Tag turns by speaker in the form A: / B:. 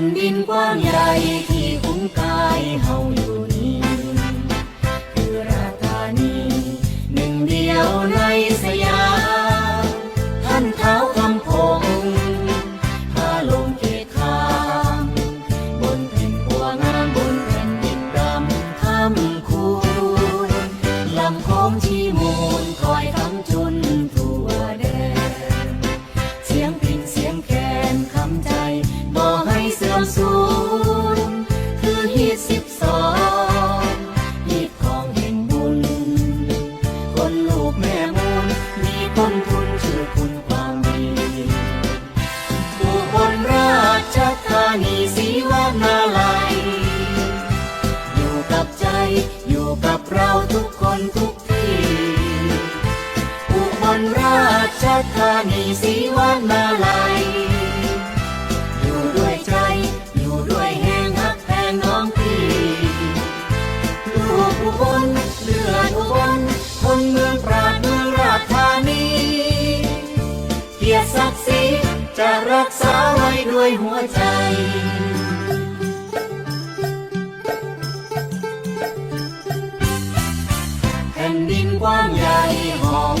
A: นดินกว้างใหญ่ที่คุ้มกายเฮาอยู่นี้คือราชธานีหนึ่งเดียวในสยามท่านเท้าคำพงพาลงเขตคามบนแผ่นปัวงามบนแผ่นดินดำคำคูณลำโค้งที่มูล สิบสองฮีดของแห่งบุญ คนลูกแม่มูลมีคนทุนชื่อคุณความดีอุบลราชธานีศรีวานาลัยอยู่กับใจอยู่กับเราทุกคนทุกที่ อุบลราชธานีศรีวานา อุบลเลือดอุบลคนเมืองปราดเมืองราชธานี เกียรติศักดิ์ศรีจะรักษาไว้ด้วยหัวใจแผ่นดินกว้างใหญ่หอ